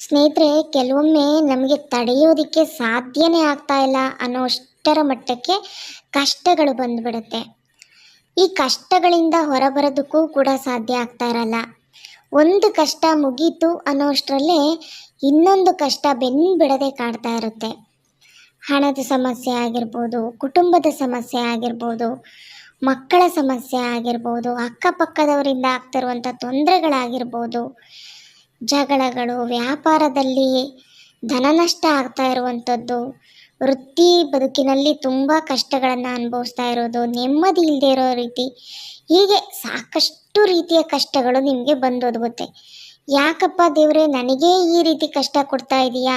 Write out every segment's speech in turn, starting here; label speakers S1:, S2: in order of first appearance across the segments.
S1: ಸ್ನೇಹಿತರೆ, ಕೆಲವೊಮ್ಮೆ ನಮಗೆ ತಡೆಯೋದಕ್ಕೆ ಸಾಧ್ಯನೇ ಆಗ್ತಾ ಇಲ್ಲ ಅನ್ನೋಷ್ಟರ ಮಟ್ಟಕ್ಕೆ ಕಷ್ಟಗಳು ಬಂದ್ಬಿಡುತ್ತೆ. ಈ ಕಷ್ಟಗಳಿಂದ ಹೊರಬರೋದಕ್ಕೂ ಕೂಡ ಸಾಧ್ಯ ಆಗ್ತಾ ಇರಲ್ಲ. ಒಂದು ಕಷ್ಟ ಮುಗೀತು ಅನ್ನೋಷ್ಟರಲ್ಲೇ ಇನ್ನೊಂದು ಕಷ್ಟ ಬೆನ್ನು ಬಿಡದೆ ಕಾಡ್ತಾ ಇರುತ್ತೆ. ಹಣದ ಸಮಸ್ಯೆ ಆಗಿರ್ಬೋದು, ಕುಟುಂಬದ ಸಮಸ್ಯೆ ಆಗಿರ್ಬೋದು, ಮಕ್ಕಳ ಸಮಸ್ಯೆ ಆಗಿರ್ಬೋದು, ಅಕ್ಕಪಕ್ಕದವರಿಂದ ಆಗ್ತಿರುವಂಥ ತೊಂದರೆಗಳಾಗಿರ್ಬೋದು ಜಗಳಗಳು ವ್ಯಾಪಾರದಲ್ಲಿ ಧನ ನಷ್ಟ ಆಗ್ತಾ ಇರುವಂಥದ್ದು. ವೃತ್ತಿ ಬದುಕಿನಲ್ಲಿ ತುಂಬ ಕಷ್ಟಗಳನ್ನು ಅನುಭವಿಸ್ತಾ ಇರೋದು, ನೆಮ್ಮದಿ ಇಲ್ಲದೆ ಇರೋ ರೀತಿ. ಹೀಗೆ ಸಾಕಷ್ಟು ರೀತಿಯ ಕಷ್ಟಗಳು ನಿಮಗೆ ಬಂದೊದಗುತ್ತೆ. ಯಾಕಪ್ಪ ದೇವರೇ, ನನಗೇ ಈ ರೀತಿ ಕಷ್ಟ ಕೊಡ್ತಾ ಇದೆಯಾ?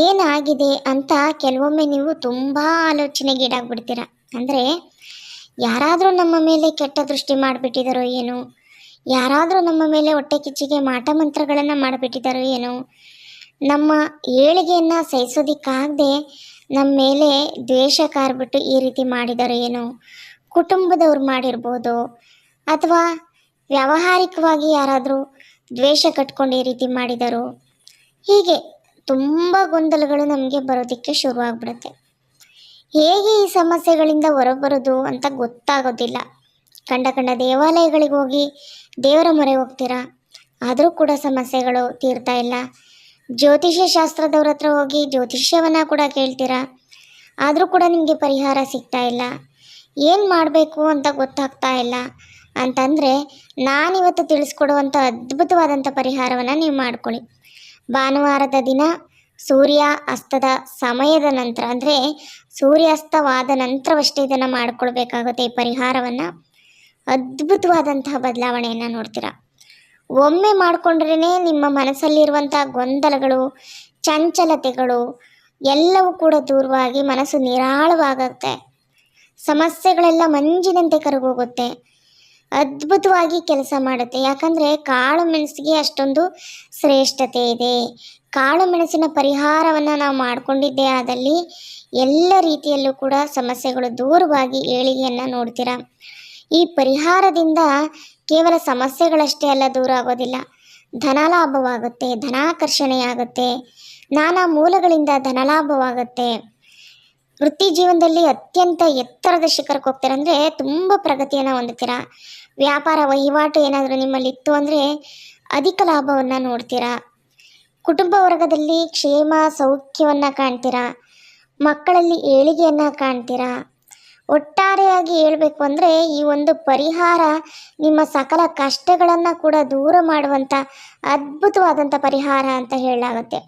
S1: ಏನಾಗಿದೆ ಅಂತ ಕೆಲವೊಮ್ಮೆ ನೀವು ತುಂಬ ಆಲೋಚನೆಗೀಡಾಗ್ಬಿಡ್ತೀರ ಅಂದರೆ ಯಾರಾದರೂ ನಮ್ಮ ಮೇಲೆ ಕೆಟ್ಟ ದೃಷ್ಟಿ ಮಾಡಿಬಿಟ್ಟಿದಾರೋ ಏನೋ ಯಾರಾದರೂ ನಮ್ಮ ಮೇಲೆ ಹೊಟ್ಟೆ ಕಿಚ್ಚಿಗೆ ಮಾಟ ಮಂತ್ರಗಳನ್ನು ಮಾಡಿಬಿಟ್ಟಿದಾರೋ ಏನೋ. ನಮ್ಮ ಏಳಿಗೆಯನ್ನು ಸಹಿಸೋದಕ್ಕಾಗದೆ ನಮ್ಮ ಮೇಲೆ ದ್ವೇಷ ಕಾರ್ಬಿಟ್ಟು ಈ ರೀತಿ ಮಾಡಿದಾರೋ ಏನೋ. ಕುಟುಂಬದವ್ರು ಮಾಡಿರ್ಬೋದು. ಅಥವಾ ವ್ಯಾವಹಾರಿಕವಾಗಿ ಯಾರಾದರೂ ದ್ವೇಷ ಕಟ್ಕೊಂಡು ಈ ರೀತಿ ಮಾಡಿದರು. ಹೀಗೆ ತುಂಬ ಗೊಂದಲಗಳು ನಮಗೆ ಬರೋದಕ್ಕೆ ಶುರುವಾಗ್ಬಿಡುತ್ತೆ. ಹೇಗೆ ಈ ಸಮಸ್ಯೆಗಳಿಂದ ಹೊರಬರೋದು ಅಂತ ಗೊತ್ತಾಗೋದಿಲ್ಲ. ಕಂಡ ಕಂಡ ದೇವಾಲಯಗಳಿಗೆ ಹೋಗಿ ದೇವರ ಮೊರೆ ಹೋಗ್ತೀರಾ? ಆದರೂ ಕೂಡ ಸಮಸ್ಯೆಗಳು ತೀರ್ತಾ ಇಲ್ಲ. ಜ್ಯೋತಿಷ್ಯ ಶಾಸ್ತ್ರದವ್ರ ಹತ್ರ ಹೋಗಿ ಜ್ಯೋತಿಷ್ಯವನ್ನು ಕೂಡ ಕೇಳ್ತೀರಾ? ಆದರೂ ಕೂಡ ನಿಮಗೆ ಪರಿಹಾರ ಸಿಗ್ತಾ ಇಲ್ಲ. ಏನು ಮಾಡಬೇಕು ಅಂತ ಗೊತ್ತಾಗ್ತಾ ಇಲ್ಲ. ಅಂತಂದರೆ ನಾನಿವತ್ತು ತಿಳಿಸ್ಕೊಡುವಂಥ ಅದ್ಭುತವಾದಂಥ ಪರಿಹಾರವನ್ನು ನೀವು ಮಾಡ್ಕೊಳ್ಳಿ. ಭಾನುವಾರದ ದಿನ ಸೂರ್ಯ ಅಸ್ತದ ಸಮಯದ ನಂತರ, ಅಂದರೆ ಸೂರ್ಯಾಸ್ತವಾದ ನಂತರವಷ್ಟೇ ಇದನ್ನು ಮಾಡ್ಕೊಳ್ಬೇಕಾಗುತ್ತೆ ಈ ಪರಿಹಾರವನ್ನು. ಅದ್ಭುತವಾದಂತಹ ಬದಲಾವಣೆಯನ್ನು ನೋಡ್ತೀರಾ. ಒಮ್ಮೆ ಮಾಡಿಕೊಂಡ್ರೇ ನಿಮ್ಮ ಮನಸ್ಸಲ್ಲಿರುವಂಥ ಗೊಂದಲಗಳು, ಚಂಚಲತೆಗಳು ಎಲ್ಲವೂ ಕೂಡ ದೂರವಾಗಿ ಮನಸ್ಸು ನಿರಾಳವಾಗುತ್ತೆ. ಸಮಸ್ಯೆಗಳೆಲ್ಲ ಮಂಜಿನಂತೆ ಕರಗೋಗುತ್ತೆ. ಅದ್ಭುತವಾಗಿ ಕೆಲಸ ಮಾಡುತ್ತೆ. ಯಾಕಂದರೆ ಕಾಳು ಮೆಣಸಿಗೆ ಅಷ್ಟೊಂದು ಶ್ರೇಷ್ಠತೆ ಇದೆ. ಕಾಳು ಮೆಣಸಿನ ಪರಿಹಾರವನ್ನು ನಾವು ಮಾಡಿಕೊಂಡಿದ್ದೇ ಆದಲ್ಲಿ ಎಲ್ಲ ರೀತಿಯಲ್ಲೂ ಕೂಡ ಸಮಸ್ಯೆಗಳು ದೂರವಾಗಿ ಏಳಿಗೆಯನ್ನು ನೋಡ್ತೀರಾ. ಈ ಪರಿಹಾರದಿಂದ ಕೇವಲ ಸಮಸ್ಯೆಗಳಷ್ಟೇ ಅಲ್ಲ ದೂರ ಆಗೋದಿಲ್ಲ ಧನಲಾಭವಾಗುತ್ತೆ, ಧನಾಕರ್ಷಣೆಯಾಗುತ್ತೆ, ನಾನಾ ಮೂಲಗಳಿಂದ ಧನಲಾಭವಾಗುತ್ತೆ. ವೃತ್ತಿ ಜೀವನದಲ್ಲಿ ಅತ್ಯಂತ ಎತ್ತರದ ಶಿಖರಕ್ಕೆ ಹೋಗ್ತೀರ ಅಂದರೆ ತುಂಬ ಪ್ರಗತಿಯನ್ನು ಹೊಂದುತ್ತೀರಾ. ವ್ಯಾಪಾರ ವಹಿವಾಟು ಏನಾದರೂ ನಿಮ್ಮಲ್ಲಿ ಇತ್ತು ಅಂದರೆ ಅಧಿಕ ಲಾಭವನ್ನು ನೋಡ್ತೀರಾ. ಕುಟುಂಬ ವರ್ಗದಲ್ಲಿ ಕ್ಷೇಮ, ಸೌಖ್ಯವನ್ನು ಕಾಣ್ತೀರಾ. ಮಕ್ಕಳಲ್ಲಿ ಏಳಿಗೆಯನ್ನು ಕಾಣ್ತೀರಾ. ಒಟ್ಟಾರೆಯಾಗಿ ಹೇಳಬೇಕು ಅಂದರೆ ಈ ಒಂದು ಪರಿಹಾರ ನಿಮ್ಮ ಸಕಲ ಕಷ್ಟಗಳನ್ನು ಕೂಡ ದೂರ ಮಾಡುವಂಥ ಅದ್ಭುತವಾದಂಥ ಪರಿಹಾರ ಅಂತ ಹೇಳಲಾಗುತ್ತೆ.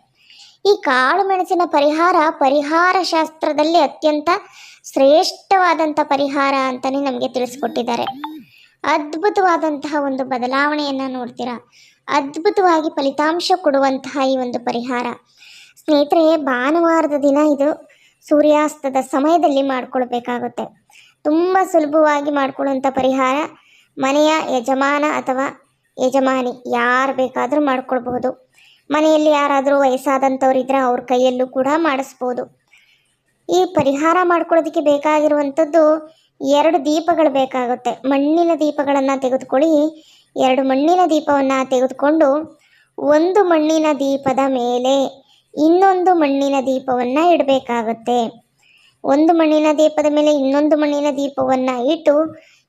S1: ಈ ಕಾಳು ಮೆಣಸಿನ ಪರಿಹಾರ ಪರಿಹಾರ ಶಾಸ್ತ್ರದಲ್ಲಿ ಅತ್ಯಂತ ಶ್ರೇಷ್ಠವಾದಂಥ ಪರಿಹಾರ ಅಂತಲೇ ನಮಗೆ ತಿಳಿಸ್ಕೊಟ್ಟಿದ್ದಾರೆ. ಅದ್ಭುತವಾದಂತಹ ಒಂದು ಬದಲಾವಣೆಯನ್ನು ನೋಡ್ತೀರಾ? ಅದ್ಭುತವಾಗಿ ಫಲಿತಾಂಶ ಕೊಡುವಂತಹ ಈ ಒಂದು ಪರಿಹಾರ. ಸ್ನೇಹಿತರೆ, ಭಾನುವಾರದ ದಿನ ಇದು. ಸೂರ್ಯಾಸ್ತದ ಸಮಯದಲ್ಲಿ ಮಾಡಿಕೊಳ್ಬೇಕಾಗುತ್ತೆ. ತುಂಬ ಸುಲಭವಾಗಿ ಮಾಡಿಕೊಳ್ಳುವಂಥ ಪರಿಹಾರ ಮನೆಯ ಯಜಮಾನ ಅಥವಾ ಯಜಮಾನಿ ಯಾರು ಬೇಕಾದರೂ ಮಾಡ್ಕೊಳ್ಬಹುದು. ಮನೆಯಲ್ಲಿ ಯಾರಾದರೂ ವಯಸ್ಸಾದಂಥವ್ರಿದ್ರೆ ಅವ್ರ ಕೈಯಲ್ಲೂ ಕೂಡ ಮಾಡಿಸ್ಬೋದು. ಈ ಪರಿಹಾರ ಮಾಡ್ಕೊಳ್ಳೋದಕ್ಕೆ ಬೇಕಾಗಿರುವಂಥದ್ದು ಎರಡು ದೀಪಗಳು ಬೇಕಾಗುತ್ತೆ. ಮಣ್ಣಿನ ದೀಪಗಳನ್ನು ತೆಗೆದುಕೊಳ್ಳಿ. ಎರಡು ಮಣ್ಣಿನ ದೀಪವನ್ನು ತೆಗೆದುಕೊಂಡು ಒಂದು ಮಣ್ಣಿನ ದೀಪದ ಮೇಲೆ ಇನ್ನೊಂದು ಮಣ್ಣಿನ ದೀಪವನ್ನು ಇಡಬೇಕಾಗುತ್ತೆ. ಒಂದು ಮಣ್ಣಿನ ದೀಪದ ಮೇಲೆ ಇನ್ನೊಂದು ಮಣ್ಣಿನ ದೀಪವನ್ನು ಇಟ್ಟು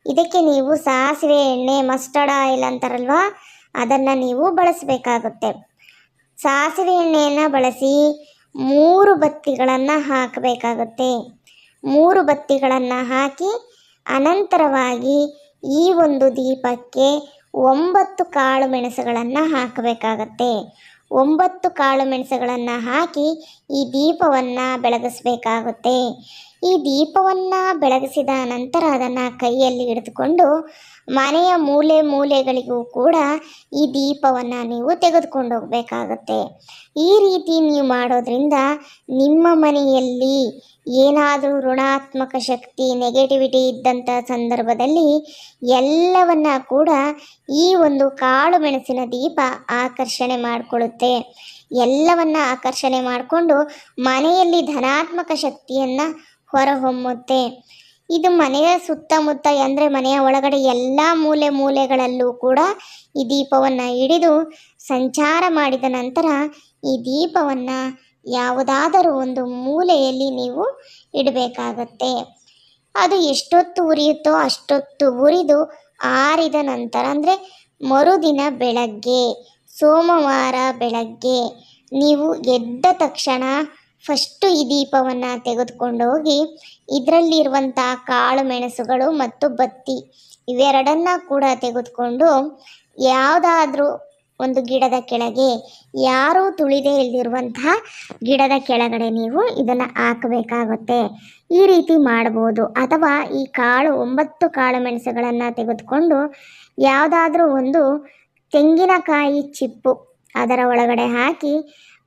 S1: ಇದಕ್ಕೆ ನೀವು ಸಾಸಿವೆ ಎಣ್ಣೆ, ಮಸ್ಟರ್ಡ್ ಆಯಿಲ್ ಅಂತಾರಲ್ವಾ? ಅದನ್ನು ನೀವು ಬಳಸಬೇಕಾಗುತ್ತೆ. ಸಾಸಿವೆ ಎಣ್ಣೆಯನ್ನು ಬಳಸಿ ಮೂರು ಬತ್ತಿಗಳನ್ನು ಹಾಕಬೇಕಾಗುತ್ತೆ. ಮೂರು ಬತ್ತಿಗಳನ್ನು ಹಾಕಿ ಅನಂತರವಾಗಿ ಈ ಒಂದು ದೀಪಕ್ಕೆ ಒಂಬತ್ತು ಕಾಳು ಮೆಣಸುಗಳನ್ನು ಹಾಕಬೇಕಾಗತ್ತೆ. ಒಂಬತ್ತು ಕಾಳು ಮೆಣಸುಗಳನ್ನು ಹಾಕಿ ಈ ದೀಪವನ್ನು ಬೆಳಗಿಸಬೇಕಾಗುತ್ತೆ. ಈ ದೀಪವನ್ನು ಬೆಳಗಿಸಿದ ನಂತರ ಅದನ್ನು ಕೈಯಲ್ಲಿ ಹಿಡಿದುಕೊಂಡು ಮನೆಯ ಮೂಲೆ ಮೂಲೆಗಳಿಗೂ ಕೂಡ ಈ ದೀಪವನ್ನು ನೀವು ತೆಗೆದುಕೊಂಡು ಹೋಗಬೇಕಾಗುತ್ತೆ. ಈ ರೀತಿ ನೀವು ಮಾಡೋದ್ರಿಂದ ನಿಮ್ಮ ಮನೆಯಲ್ಲಿ ಏನಾದರೂ ಋಣಾತ್ಮಕ ಶಕ್ತಿ ನೆಗೆಟಿವಿಟಿ ಇದ್ದಂಥ ಸಂದರ್ಭದಲ್ಲಿ ಎಲ್ಲವನ್ನ ಕೂಡ ಈ ಒಂದು ಕಾಳು ಮೆಣಸಿನ ದೀಪ ಆಕರ್ಷಣೆ ಮಾಡಿಕೊಳ್ಳುತ್ತೆ ಎಲ್ಲವನ್ನ ಆಕರ್ಷಣೆ ಮಾಡಿಕೊಂಡು ಮನೆಯಲ್ಲಿ ಧನಾತ್ಮಕ ಶಕ್ತಿಯನ್ನು ಹೊರಹೊಮ್ಮುತ್ತೆ. ಇದು ಮನೆಯ ಸುತ್ತಮುತ್ತ ಅಂದರೆ ಮನೆಯ ಒಳಗಡೆ ಎಲ್ಲ ಮೂಲೆ ಮೂಲೆಗಳಲ್ಲೂ ಕೂಡ ಈ ದೀಪವನ್ನು ಹಿಡಿದು ಸಂಚಾರ ಮಾಡಿದ ನಂತರ ಈ ದೀಪವನ್ನು ಯಾವುದಾದರೂ ಒಂದು ಮೂಲೆಯಲ್ಲಿ ನೀವು ಇಡಬೇಕಾಗತ್ತೆ. ಅದು ಎಷ್ಟೊತ್ತು ಉರಿಯುತ್ತೋ ಅಷ್ಟೊತ್ತು ಉರಿದು ಆರಿದ ನಂತರ, ಅಂದರೆ ಮರುದಿನ ಬೆಳಗ್ಗೆ, ಸೋಮವಾರ ಬೆಳಗ್ಗೆ, ನೀವು ಎದ್ದ ತಕ್ಷಣ ಫಸ್ಟು ಈ ದೀಪವನ್ನು ತೆಗೆದುಕೊಂಡು ಹೋಗಿ ಇದರಲ್ಲಿರುವಂಥ ಕಾಳು ಮೆಣಸುಗಳು ಮತ್ತು ಬತ್ತಿ ಇವೆರಡನ್ನ ಕೂಡ ತೆಗೆದುಕೊಂಡು, ಯಾವುದಾದ್ರೂ ಒಂದು ಗಿಡದ ಕೆಳಗೆ ಯಾರೂ ತುಳಿದೇ ಇಲ್ದಿರುವಂತಹ ಗಿಡದ ಕೆಳಗಡೆ ನೀವು ಇದನ್ನು ಹಾಕಬೇಕಾಗುತ್ತೆ. ಈ ರೀತಿ ಮಾಡ್ಬೋದು. ಅಥವಾ ಈ ಕಾಳು, ಒಂಬತ್ತು ಕಾಳು ಮೆಣಸುಗಳನ್ನು ತೆಗೆದುಕೊಂಡು ಯಾವುದಾದ್ರೂ ಒಂದು ತೆಂಗಿನಕಾಯಿ ಚಿಪ್ಪು ಅದರ ಒಳಗಡೆ ಹಾಕಿ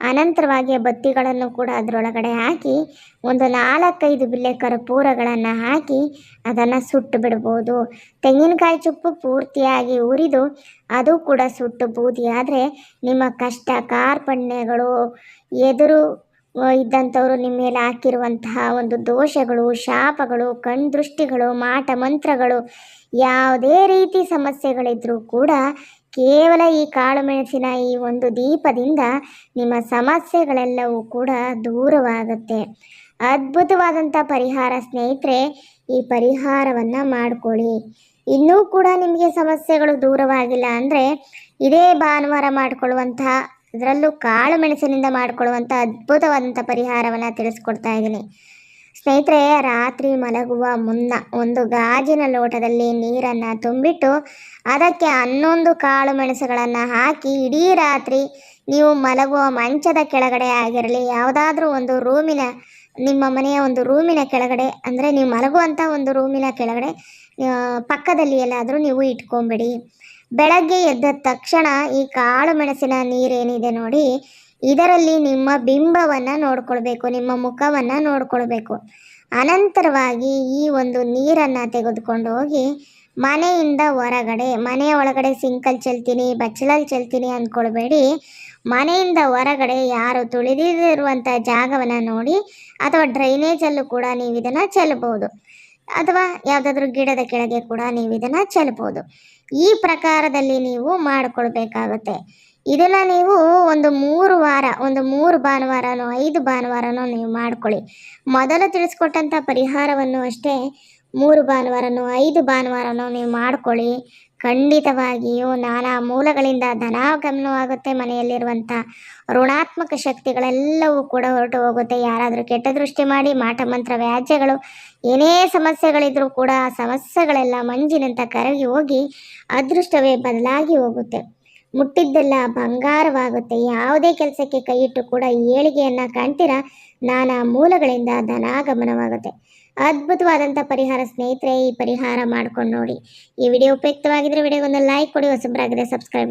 S1: ಅನಂತರವಾಗಿ ಬತ್ತಿಗಳನ್ನು ಕೂಡ ಅದರೊಳಗಡೆ ಹಾಕಿ ಒಂದು ನಾಲ್ಕೈದು ಬಿಲ್ಲೆ ಕರ್ಪೂರಗಳನ್ನು ಹಾಕಿ ಅದನ್ನು ಸುಟ್ಟು ಬಿಡ್ಬೋದು. ತೆಂಗಿನಕಾಯಿ ಚುಪ್ಪು ಪೂರ್ತಿಯಾಗಿ ಉರಿದು ಅದು ಕೂಡ ಸುಟ್ಟು ಬೂದಿಯಾದರೆ ನಿಮ್ಮ ಕಷ್ಟ ಕಾರ್ಪಣ್ಯಗಳು, ಎದುರು ಇದ್ದಂಥವರು ನಿಮ್ಮ ಮೇಲೆ ಹಾಕಿರುವಂತಹ ಒಂದು ದೋಷಗಳು, ಶಾಪಗಳು, ಕಣ್ದೃಷ್ಟಿಗಳು, ಮಾಟ ಮಂತ್ರಗಳು ಯಾವುದೇ ರೀತಿ ಸಮಸ್ಯೆಗಳಿದ್ರೂ ಕೂಡ ಕೇವಲ ಈ ಕಾಳುಮೆಣಸಿನ ಈ ಒಂದು ದೀಪದಿಂದ ನಿಮ್ಮ ಸಮಸ್ಯೆಗಳೆಲ್ಲವೂ ಕೂಡ ದೂರವಾಗುತ್ತೆ. ಅದ್ಭುತವಾದಂಥ ಪರಿಹಾರ ಸ್ನೇಹಿತರೆ, ಈ ಪರಿಹಾರವನ್ನು ಮಾಡಿಕೊಳ್ಳಿ. ಇನ್ನೂ ಕೂಡ ನಿಮಗೆ ಸಮಸ್ಯೆಗಳು ದೂರವಾಗಿಲ್ಲ ಅಂದರೆ ಇದೇ ಭಾನುವಾರ ಮಾಡಿಕೊಳ್ಳುವಂತಹ ಅದರಲ್ಲೂ ಕಾಳು ಮೆಣಸಿನಿಂದ ಮಾಡಿಕೊಳ್ಳುವಂಥ ಅದ್ಭುತವಾದಂಥ ಪರಿಹಾರವನ್ನು ತಿಳಿಸ್ಕೊಡ್ತಾ ಇದ್ದೀನಿ. ಸ್ನೇಹಿತರೆ, ರಾತ್ರಿ ಮಲಗುವ ಮುನ್ನ ಒಂದು ಗಾಜಿನ ಲೋಟದಲ್ಲಿ ನೀರನ್ನು ತುಂಬಿಟ್ಟು ಅದಕ್ಕೆ ಹನ್ನೊಂದು ಕಾಳು ಮೆಣಸುಗಳನ್ನು ಹಾಕಿ ಇಡೀ ರಾತ್ರಿ ನೀವು ಮಲಗುವ ಮಂಚದ ಕೆಳಗಡೆ ಆಗಿರಲಿ, ಯಾವುದಾದ್ರೂ ಒಂದು ರೂಮಿನ, ನಿಮ್ಮ ಮನೆಯ ಒಂದು ರೂಮಿನ ಕೆಳಗಡೆ, ಅಂದರೆ ನೀವು ಮಲಗುವಂಥ ಒಂದು ರೂಮಿನ ಕೆಳಗಡೆ ಪಕ್ಕದಲ್ಲಿ ಎಲ್ಲಾದರೂ ನೀವು ಇಟ್ಕೊಂಬಿಡಿ. ಬೆಳಗ್ಗೆ ಎದ್ದ ತಕ್ಷಣ ಈ ಕಾಳು ಮೆಣಸಿನ ನೀರೇನಿದೆ ನೋಡಿ ಇದರಲ್ಲಿ ನಿಮ್ಮ ಬಿಂಬವನ್ನು ನೋಡ್ಕೊಳ್ಬೇಕು, ನಿಮ್ಮ ಮುಖವನ್ನು ನೋಡ್ಕೊಳ್ಬೇಕು. ಅನಂತರವಾಗಿ ಈ ಒಂದು ನೀರನ್ನು ತೆಗೆದುಕೊಂಡು ಹೋಗಿ ಮನೆಯಿಂದ ಹೊರಗಡೆ, ಮನೆಯ ಒಳಗಡೆ ಸಿಂಕಲ್ ಚೆಲ್ತೀನಿ, ಬಚ್ಚಲಲ್ಲಿ ಚೆಲ್ತೀನಿ ಅಂದ್ಕೊಳ್ಬೇಡಿ ಮನೆಯಿಂದ ಹೊರಗಡೆ ಯಾರು ತುಳಿದಿರುವಂಥ ಜಾಗವನ್ನು ನೋಡಿ ಅಥವಾ ಡ್ರೈನೇಜಲ್ಲೂ ಕೂಡ ನೀವು ಇದನ್ನು ಚೆಲ್ಲಬಹುದು ಅಥವಾ ಯಾವುದಾದ್ರೂ ಗಿಡದ ಕೆಳಗೆ ಕೂಡ ನೀವು ಇದನ್ನು ಚೆಲ್ಬೋದು. ಈ ಪ್ರಕಾರದಲ್ಲಿ ನೀವು ಮಾಡಿಕೊಳ್ಬೇಕಾಗುತ್ತೆ. ಇದನ್ನು ನೀವು ಒಂದು ಮೂರು ವಾರ, ಒಂದು ಮೂರು ಭಾನುವಾರನೋ, ಐದು ಭಾನುವಾರನೋ ನೀವು ಮಾಡ್ಕೊಳ್ಳಿ. ಮೊದಲು ತಿಳಿಸ್ಕೊಟ್ಟಂಥ ಪರಿಹಾರವನ್ನು ಅಷ್ಟೇ ಮೂರು ಭಾನುವಾರನೋ, ಐದು ಭಾನುವಾರನೋ ನೀವು ಮಾಡ್ಕೊಳ್ಳಿ. ಖಂಡಿತವಾಗಿಯೂ ನಾನಾ ಮೂಲಗಳಿಂದ ಧನಾಗಮನವಾಗುತ್ತೆ, ಮನೆಯಲ್ಲಿರುವಂಥ ಋಣಾತ್ಮಕ ಶಕ್ತಿಗಳೆಲ್ಲವೂ ಕೂಡ ಹೊರಟು ಹೋಗುತ್ತೆ. ಯಾರಾದರೂ ಕೆಟ್ಟ ದೃಷ್ಟಿ ಮಾಡಿ, ಮಾಟ, ಮಂತ್ರ, ವ್ಯಾಜ್ಯಗಳು, ಏನೇ ಸಮಸ್ಯೆಗಳಿದ್ರೂ ಕೂಡ ಆ ಸಮಸ್ಯೆಗಳೆಲ್ಲ ಮಂಜಿನಂತ ಕರಗಿ ಹೋಗಿ, ಅದೃಷ್ಟವೇ ಬದಲಾಗಿ ಹೋಗುತ್ತೆ. ಮುಟ್ಟಿದ್ದೆಲ್ಲ ಬಂಗಾರವಾಗುತ್ತೆ. ಯಾವುದೇ ಕೆಲಸಕ್ಕೆ ಕೈಯಿಟ್ಟು ಕೂಡ ಏಳಿಗೆಯನ್ನು ಕಾಣ್ತೀರಾ? ನಾನಾ ಮೂಲಗಳಿಂದ ಧನಾಗಮನವಾಗುತ್ತೆ. ಅದ್ಭುತವಾದಂಥ ಪರಿಹಾರ ಸ್ನೇಹಿತರೆ, ಈ ಪರಿಹಾರ ಮಾಡ್ಕೊಂಡು ನೋಡಿ. ಈ ವಿಡಿಯೋ ಉಪಯುಕ್ತವಾಗಿದ್ದರೆ ವಿಡಿಯೋಗೊಂದು ಲೈಕ್ ಕೊಡಿ ಹೊಸಬ್ರಾಗಿದೆ ಸಬ್ಸ್ಕ್ರೈಬ್ ಮಾಡಿ.